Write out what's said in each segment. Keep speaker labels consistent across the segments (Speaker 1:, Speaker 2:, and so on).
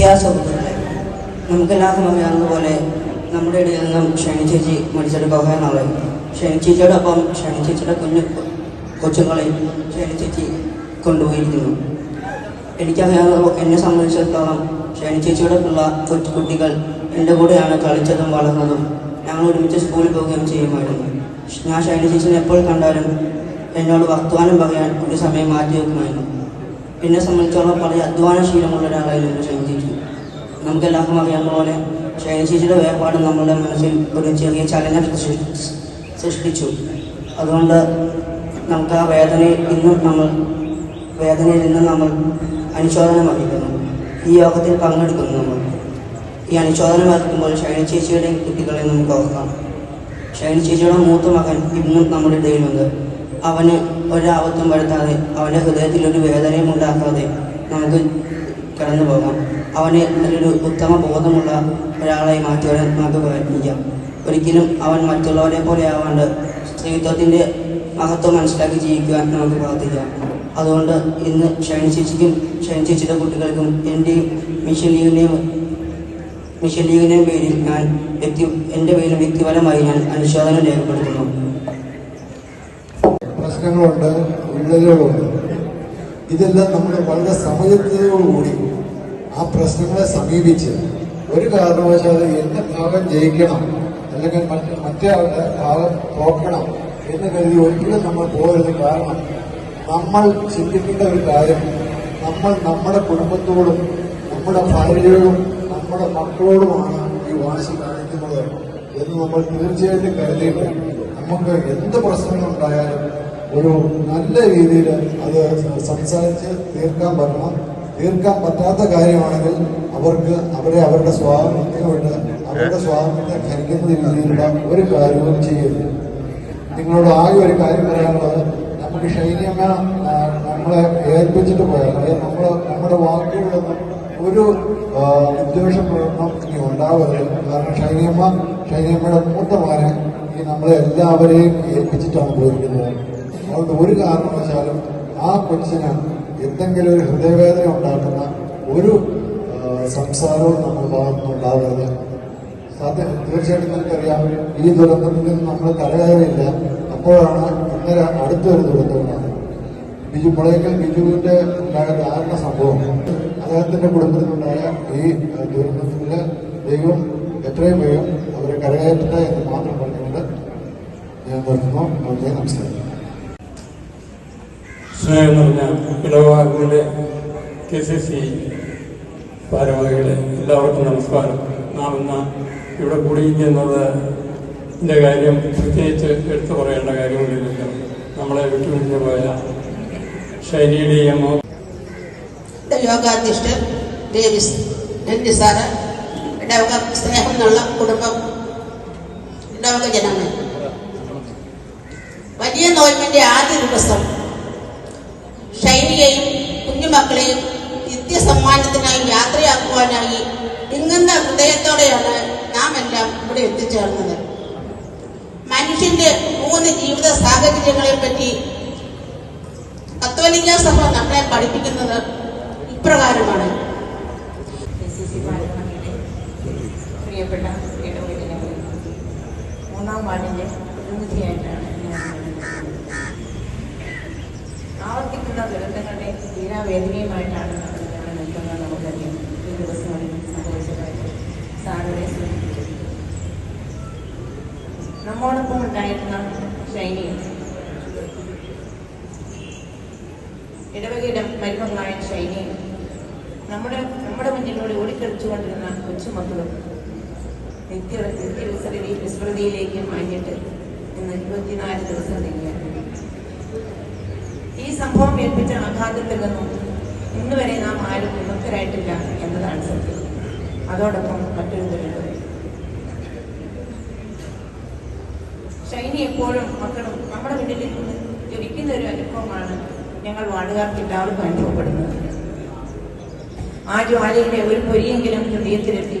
Speaker 1: പ്രിയ സുഹൃത്തുക്കളെ നമുക്കെല്ലാവർക്കും അറിയാവുന്ന പോലെ നമ്മുടെ ഇടയിൽ നിന്നും ഷൈനി ചേച്ചി മരിച്ചിട്ട് നാളായി ഷൈനി ചേച്ചിയോടൊപ്പം ഷൈനി ചേച്ചിയുടെ കുഞ്ഞു കൊച്ചുങ്ങളെ ഷൈനി ചേച്ചി കൊണ്ടുപോയിരിക്കുന്നു. എനിക്കറിയാവുന്ന എന്നെ സംബന്ധിച്ചിടത്തോളം ഷൈനി ചേച്ചിയുടെ പിള്ള കൊച്ചു കുട്ടികൾ എന്റെ കൂടെയാണ് കളിച്ചതും വളർന്നതും ഞങ്ങൾ ഒരുമിച്ച് സ്കൂളിൽ പോവുകയും ചെയ്യുമായിരുന്നു. ഞാൻ ഷൈനി ചേച്ചിനെ എപ്പോൾ കണ്ടാലും എന്നോട് വർത്തമാനം പറയാൻ ഒരു സമയം മാറ്റി വെക്കുമായിരുന്നു എന്നെ സംബന്ധിച്ചോളം വളരെ അധ്വാനശീലമുള്ള ഒരാളായിരുന്നു ഷൈനി നമുക്കെല്ലാവർക്കും അറിയാവുന്ന പോലെ ചേച്ചിയുടെ വേർപാട് നമ്മുടെ മനസ്സിൽ ഒരു ചെറിയ ചലനം സൃഷ്ടി- സൃഷ്ടിച്ചു. അതുകൊണ്ട് നമുക്ക് ആ വേദനയിൽ ഇന്നും നമ്മൾ വേദനയിൽ നിന്ന് നമ്മൾ അനുശോചനം അറിയിക്കുന്നു ഈ യോഗത്തിൽ പങ്കെടുക്കുന്നു നമ്മൾ. ഈ അനുശോചനം അറിയിക്കുമ്പോൾ ഷൈനി ചേച്ചിയുടെ കുട്ടികളെ നമുക്ക് ഓർക്കാം. ഷൈനി ചേച്ചിയുടെ മൂത്ത മകൻ ഇന്നും നമ്മുടെ ഇടയിലുണ്ട്. അവന് ഒരാപത്തും വരുത്താതെ അവന്റെ ഹൃദയത്തിൽ ഒരു വേദനയും ഉണ്ടാക്കാതെ നമുക്ക് കടന്നു പോകാം. അവനെ നല്ലൊരു ഉത്തമ ബോധമുള്ള ഒരാളായി മാറ്റുവാൻ നമുക്ക് പ്രയത്നിക്കാം ഒരിക്കലും അവൻ മറ്റുള്ളവരെ പോലെ ആവാണ്ട് സ്ത്രീത്വത്തിന്റെ മഹത്വം മനസ്സിലാക്കി ജീവിക്കുവാൻ നമുക്ക് പ്രാർത്ഥിക്കാം. അതുകൊണ്ട് ഇന്ന് ഷൈൻ ചേച്ചിക്കും കുട്ടികൾക്കും എന്റെയും മിഷൻ ലീഗിന്റെയും മിഷൻ ലീഗിന്റെയും പേരിൽ ഞാൻ വ്യക്തി എന്റെ പേരിൽ വ്യക്തിപരമായി ഞാൻ അനുശോചനം രേഖപ്പെടുത്തുന്നു.
Speaker 2: പ്രശ്നങ്ങളുണ്ട് ഇതെല്ലാം നമ്മൾ വളരെ സമയത്തോടുകൂടി ആ പ്രശ്നങ്ങളെ സമീപിച്ച് ഒരു കാരണവശാലും എന്റെ ഭാഗം ജയിക്കണം അല്ലെങ്കിൽ മറ്റ് മറ്റേ ആളുടെ ഭാഗം തോക്കണം എന്ന് കരുതി ഒരിക്കലും നമ്മൾ പോകരുത്. കാരണം നമ്മൾ ചിന്തിക്കേണ്ട ഒരു കാര്യം നമ്മൾ നമ്മുടെ കുടുംബത്തോടും നമ്മുടെ ഭാര്യയോടും നമ്മുടെ മക്കളോടുമാണ് ഈ വാശി കാണിക്കുന്നത് എന്ന് നമ്മൾ തീർച്ചയായിട്ടും കരുതിയിട്ട് നമുക്ക് എന്ത് പ്രശ്നങ്ങളുണ്ടായാലും ഒരു നല്ല രീതിയിൽ അത് സംസാരിച്ച് തീർക്കാൻ പറ്റണം. തീർക്കാൻ പറ്റാത്ത കാര്യമാണെങ്കിൽ അവർക്ക് അവരെ അവരുടെ സ്വാതന്ത്ര്യമായിട്ട് അവരുടെ സ്വാതന്ത്ര്യം ഹരിക്കുന്ന രീതിയിലുള്ള ഒരു കാര്യവും ചെയ്യരുത്. നിങ്ങളോട് ആകെ ഒരു കാര്യം പറയാനുള്ളത് നമുക്ക് ഷൈനിയമ്മ നമ്മളെ ഏൽപ്പിച്ചിട്ട് പോയാൽ നമ്മൾ നമ്മുടെ വാക്കുകളിലൊന്നും ഒരു വിദ്വേഷ പ്രകടനം ഇനി ഉണ്ടാവരുത്. കാരണം ഷൈനിയമ്മ ഷൈനിയമ്മയുടെ മൂത്തമാരെ ഈ നമ്മളെ എല്ലാവരെയും ഏൽപ്പിച്ചിട്ടാണ് പോയിരിക്കുന്നത്. അതുകൊണ്ട് ഒരു കാരണവശാലും ആ കൊച്ചിന് എന്തെങ്കിലും ഒരു ഹൃദയവേദന ഉണ്ടാക്കുന്ന ഒരു സംസാരവും നമ്മൾ ഭാഗത്തുനിന്ന് ഉണ്ടാവരുത്. സാധ്യ തീർച്ചയായിട്ടും നമുക്കറിയാം ഈ ദുരന്തത്തിൽ നിന്ന് നമ്മൾ കരകയറിയില്ല അപ്പോഴാണ് ഇന്നലെ അടുത്തൊരു ദുരന്തമാണ് ബിജു മുളയ്ക്കൽ ബിജുവിന്റെ ഉണ്ടായ ധാരണ സംഭവം. അദ്ദേഹത്തിന്റെ കുടുംബത്തിലുണ്ടായ ഈ ദുരന്തത്തിൽ ദൈവം എത്രയും വേഗം അവരെ കരകയറ്റട്ടെ എന്ന് മാത്രം പറഞ്ഞുകൊണ്ട് ഞാൻ നിർത്തുന്നു. വളരെ നമസ്കാരം.
Speaker 3: സ്നേഹം നിറഞ്ഞ ഇടവാഗിലെ കെ സി സി ഭാരവാഹികളെ എല്ലാവർക്കും നമസ്കാരം. നാം ഇന്ന് ഇവിടെ കൂടിയിരിക്കുന്നത് ഇതിന്റെ കാര്യം പ്രത്യേകിച്ച് എടുത്തു പറയേണ്ട കാര്യങ്ങളില്ലല്ലോ. നമ്മളെ വിട്ടുപിരിഞ്ഞു പോയ ശൈലിയുടെയും
Speaker 4: യോഗാധ്യക്ഷൻ ഡേവിസ് രഞ്ജി സാറ് ഇടവക സ്നേഹം എന്നുള്ള കുടുംബം ജനങ്ങൾ. വലിയ നോയമ്പിന്റെ ആദ്യ ദിവസം ഷൈനിയെയും കുഞ്ഞുമക്കളെയും നിത്യസമ്മാനത്തിനായി യാത്രയാക്കുവാനായി ഇങ്ങുന്ന ഹൃദയത്തോടെയാണ് നാം എല്ലാം ഇവിടെ എത്തിച്ചേർന്നത്. മനുഷ്യന്റെ മൂന്ന് ജീവിത സാഹചര്യങ്ങളെ പറ്റി കത്തോലിക്ക സഭ നമ്മളെ പഠിപ്പിക്കുന്നത് ഇപ്രകാരമാണ്.
Speaker 5: പ്രിയപ്പെട്ട മൂന്നാം വാർഡിന്റെ പ്രതിനിധിയായിട്ടാണ് ഞാൻ ആവർത്തിക്കുന്ന ദുരന്തങ്ങളുടെ തീരാവേദനയുമായിട്ടാണ് നമ്മൾ നിൽക്കുന്നത് നമുക്കറിയാം ഈ ദിവസങ്ങളിൽ സംഭവിച്ച കാര്യം സാറിനെ നമ്മോടൊപ്പം ഉണ്ടായിരുന്ന ഷൈനി ഇടവകയുടെ മരുമകളായ ഷൈനി നമ്മുടെ നമ്മുടെ മുന്നിലൂടെ ഓടിക്കളിച്ചുകൊണ്ടിരുന്ന കൊച്ചുമക്കളും നിത്യ നിത്യ വിസ്മൃതി വിസ്മൃതിയിലേക്ക് മാഞ്ഞിട്ട് ഇന്ന് ഇരുപത്തിനാല് ദിവസം തന്നെയാണ് ഈ സംഭവം ഏൽപ്പിച്ച ആഘാതത്തില്ലെന്നും ഇന്ന് വരെ നാം ആരും വിമുക്തരായിട്ടില്ല എന്നതാണ് സത്യം. അതോടൊപ്പം മറ്റൊരു ദുരന്തം. ഷൈനി എപ്പോഴും മക്കളും നമ്മുടെ വീട്ടിൽ നിന്ന് ജ്വലിക്കുന്ന ഒരു അനുഭവമാണ് ഞങ്ങൾ വാടുകാർക്ക് എല്ലാവർക്കും അനുഭവപ്പെടുന്നത്. ആ ജ്വാലയുടെ ഒരു പൊരിയെങ്കിലും ഹൃദയത്തിലെത്തി.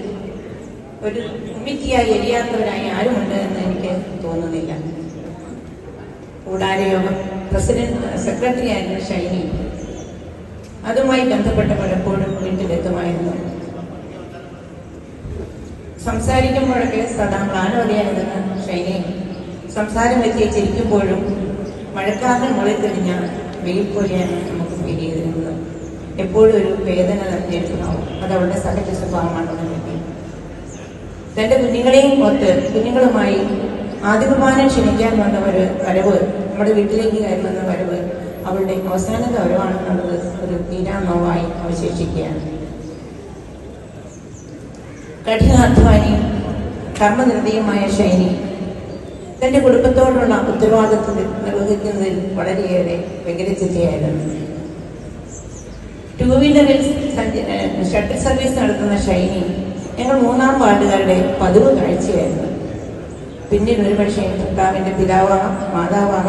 Speaker 5: ഒരു ഉമ്മിക്കിയായി എരിയാത്തവരായി ആരുമുണ്ട് എന്ന് എനിക്ക് തോന്നുന്നില്ല. കൂടാരയോഗം പ്രസിഡന്റ് സെക്രട്ടറി ആയിരുന്ന ഷൈനി. അതുമായി ബന്ധപ്പെട്ട പലപ്പോഴും വീട്ടിലെത്തുമായിരുന്നു സംസാരിക്കുമ്പോഴൊക്കെ സദാ മ്ലാനോടെയായിരുന്ന ഷൈനി സംസാരം എത്തിച്ചിരിക്കുമ്പോഴും മഴക്കാറിന് മുകളിൽ തെളിഞ്ഞ വെയിൽ പോലെയാണ് നമുക്ക് ഫീൽ ചെയ്തിരുന്നത് എപ്പോഴും ഒരു വേദന നിറഞ്ഞിട്ടുണ്ടാവും അത് അവളുടെ സഹജ സ്വഭാവമാണെന്ന് കിട്ടി തന്റെ കുഞ്ഞുങ്ങളെയും ഒത്ത് കുഞ്ഞുങ്ങളുമായി ആദ്യ കുർബാന ക്ഷണിക്കാൻ ഒരു വരവ് നമ്മുടെ വീട്ടിലേക്ക് കയറുന്ന വരവ് അവളുടെ അവസാന ഗൗരവമാണെന്നുള്ളത് ഒരു തീരാനോവായി അവശേഷിക്കുകയാണ്. കഠിനാധ്വാനിയും കർമ്മനിരതയുമായ ശൈനി തന്റെ കുടുംബത്തോടുള്ള ഉത്തരവാദിത്വം നിർവഹിക്കുന്നതിൽ വളരെയേറെ വ്യഗ്രചിത്തയായിരുന്നു ടൂ വീലറിൽ ഷട്ടിൽ സർവീസ് നടത്തുന്ന ഷൈനി ഞങ്ങൾ മൂന്നാം വാർഡുകാരുടെ പതിവ് കാഴ്ചയായിരുന്നു. പിന്നീട് ഒരുപക്ഷെ ഭർത്താവിന്റെ പിതാവാകാം മാതാവാകാം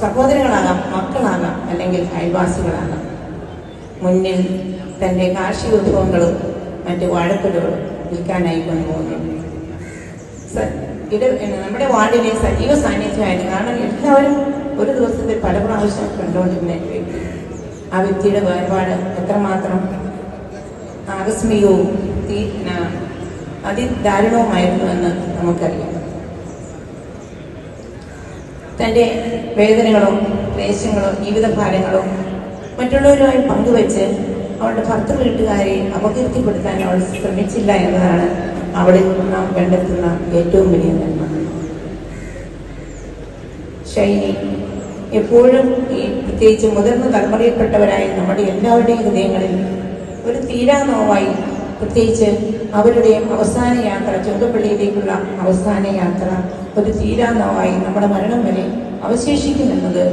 Speaker 5: സഹോദരങ്ങളാകാം മക്കളാകാം അല്ലെങ്കിൽ അയൽവാസികളാകാം. മുന്നിൽ തന്റെ കാർഷിക വിഭവങ്ങളും മറ്റ് വാഴക്കുലകളും വിൽക്കാനായി കൊണ്ടുപോകുന്നു ഇത് നമ്മുടെ വാർഡിലെ സജീവ സാന്നിധ്യമായിരുന്നു കാരണം എല്ലാവരും ഒരു ദിവസത്തിൽ പല പ്രാവശ്യം കണ്ടുകൊണ്ടിരുന്ന ആ വ്യക്തിയുടെ വേർപാട് എത്രമാത്രം ആകസ്മികവും തീ- ന- അതിദാരുണവുമായിരുന്നു എന്ന് നമുക്കറിയാം. തന്റെ വേദനകളോ ക്ലേശങ്ങളോ ജീവിതഭാരങ്ങളോ മറ്റുള്ളവരുമായി പങ്കുവെച്ച് അവളുടെ ഭർത്തൃ വീട്ടുകാരെ അപകീർത്തിപ്പെടുത്താൻ അവൾ ശ്രമിച്ചില്ല എന്നതാണ് അവളിൽ നാം കണ്ടെത്തുന്ന ഏറ്റവും വലിയ നന്മ. ശൈനി എപ്പോഴും ഈ പ്രത്യേകിച്ച് മുതിർന്ന തലമുറയിൽപ്പെട്ടവരായ നമ്മുടെ എല്ലാവരുടെയും ഹൃദയങ്ങളിൽ ഒരു തീരാ നോവായി പ്രത്യേകിച്ച് അവരുടെ അവസാന യാത്ര ചുങ്കപ്പള്ളിയിലേക്കുള്ള അവസാന യാത്ര ഒരു തീരാ നോവായി നമ്മുടെ മരണം വരെ അവശേഷിക്കുമെന്നത്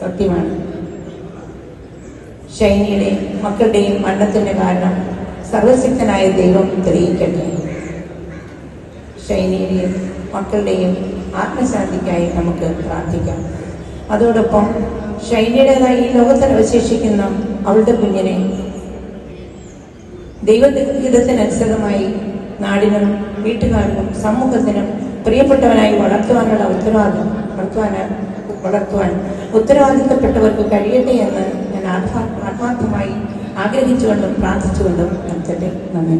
Speaker 5: സത്യമാണ്. ഷൈനിയുടെ മക്കളുടെയും മരണത്തിന്റെ കാരണം സർവശക്തനായ ദൈവം തെളിയിക്കട്ടെ. ഷൈനിയുടെയും മക്കളുടെയും ആത്മശാന്തിക്കായി നമുക്ക് പ്രാർത്ഥിക്കാം. അതോടൊപ്പം ഷൈനിയുടേതായി ഈ ലോകത്തിൽ അവശേഷിക്കുന്ന അവളുടെ കുഞ്ഞിനെ ദൈവഹിതത്തിനനുസൃതമായി നാടിനും വീട്ടുകാർക്കും സമൂഹത്തിനും പ്രിയപ്പെട്ടവനായി വളർത്തുവാനുള്ള ഉത്തരവാദിത്വം വളർത്തുവാൻ വളർത്തുവാൻ ഉത്തരവാദിത്തപ്പെട്ടവർക്ക് കഴിയട്ടെ എന്ന് ഞാൻ ആത്മാ ആത്മാർത്ഥമായി ആഗ്രഹിച്ചുകൊണ്ടും പ്രാർത്ഥിച്ചുകൊണ്ടും നടത്തട്ടെ. നന്ദി.